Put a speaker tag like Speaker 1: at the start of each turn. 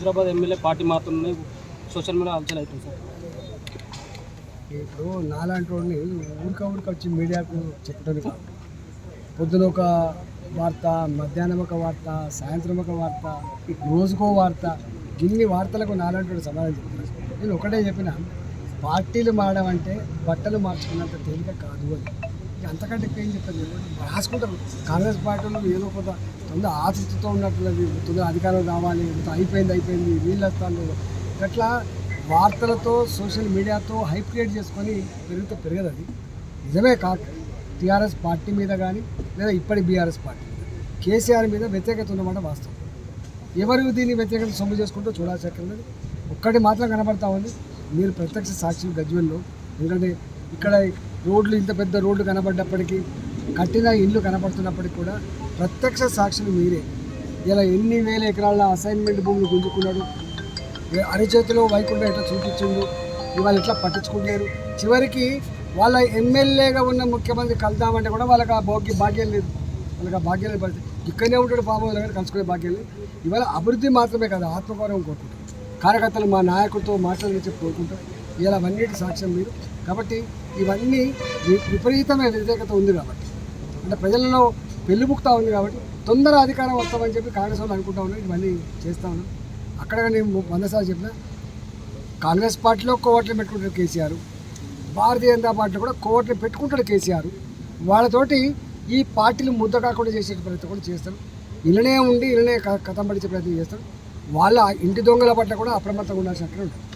Speaker 1: Hyderabad MLA party మాత్రమే social media హల్చల్ అవుతుంది సార్.
Speaker 2: ఇప్పుడు నాలాంటి వాడిని ఊరిక ఊరిక వచ్చి మీడియాకు చెప్పడం కాదు పొద్దున ఒక వార్త మధ్యాహ్నం ఒక వార్త సాయంత్రం ఒక వార్త రోజుకో వార్త ఇన్ని వార్తలకు నాలాంటి వాడు సమాధానం చెప్తాను నేను ఒకటే చెప్పిన పార్టీలు మారడం అంటే బట్టలు మార్చుకున్నంత తేలిక కాదు అని. అంతకంటే ఎక్కువ ఏం చెప్పాను రాసుకుంటారు. కాంగ్రెస్ పార్టీలో ఏదో కొంత తొందర ఆతృతతో ఉన్నట్లది తొందర అధికారం రావాలి. ఇంత అయిపోయింది అయిపోయింది. వీళ్ళు వస్తాను అట్లా వార్తలతో సోషల్ మీడియాతో హైప్ క్రియేట్ చేసుకొని పెరిగితే పెరగదు అది నిజమే కాదు. టీఆర్ఎస్ పార్టీ మీద కానీ లేదా ఇప్పటి బీఆర్ఎస్ పార్టీ కేసీఆర్ మీద వ్యతిరేకత ఉన్నమాట వాస్తవం. ఎవరు దీన్ని వ్యతిరేకత సొమ్ము చేసుకుంటూ చూడాల్సి ఒక్కటి మాత్రం కనబడతా ఉంది. మీరు ప్రత్యక్ష సాక్షి గజ్వెల్లో. ఎందుకంటే ఇక్కడ రోడ్లు ఇంత పెద్ద రోడ్లు కనబడ్డప్పటికీ కట్టిన ఇల్లు కనబడుతున్నప్పటికీ కూడా ప్రత్యక్ష సాక్షులు మీరే. ఇలా ఎన్ని వేల ఎకరాల అసైన్మెంట్ భూములు గుంజుకున్నాడు? అరిచేతిలో వైకుంఠం ఎట్లా చూపించిండు? ఇవాళ ఎట్లా పట్టించుకుంటారు చివరికి వాళ్ళ ఎమ్మెల్యేగా ఉన్న ముఖ్యమంత్రి కలుద్దామంటే కూడా వాళ్ళకి ఆ భోగ్య భాగ్యం లేదు. వాళ్ళకి ఆ భాగ్యం లేదు. ఇక్కడనే ఉంటాడు పాపం దగ్గర కలుసుకునే భాగ్యం లేదు. ఇవాళ అభివృద్ధి మాత్రమే కాదు ఆత్మగౌరవం కోరుకుంటాం. కార్యకర్తలు మా నాయకుడితో మాట్లాడి చెప్పి కోరుకుంటారు ఇలా అవన్నిటి సాక్ష్యం మీరు. కాబట్టి ఇవన్నీ విపరీతమైన వ్యతిరేకత ఉంది కాబట్టి. అంటే ప్రజలలో పెళ్ళిబుక్తా ఉంది కాబట్టి తొందర అధికారం వస్తామని చెప్పి కాంగ్రెస్ వాళ్ళు అనుకుంటా ఉన్నారు. ఇవన్నీ చేస్తా ఉన్నాం అక్కడ నేను వందసారి చెప్పిన కాంగ్రెస్ పార్టీలో కోవట్లు పెట్టుకుంటారు కేసీఆర్. భారతీయ జనతా పార్టీలో కూడా కోవట్లు పెట్టుకుంటాడు కేసీఆర్. వాళ్ళతోటి ఈ పార్టీలు ముద్ద కాకుండా చేసే ప్రయత్నం కూడా చేస్తారు. ఇళ్ళనే ఉండి ఇళ్ళనే క- కథం పడిచే ప్రయత్నం చేస్తారు. వాళ్ళ ఇంటి దొంగల పట్ల కూడా అప్రమత్తంగా ఉండాల్సిన అక్కడ ఉంటుంది.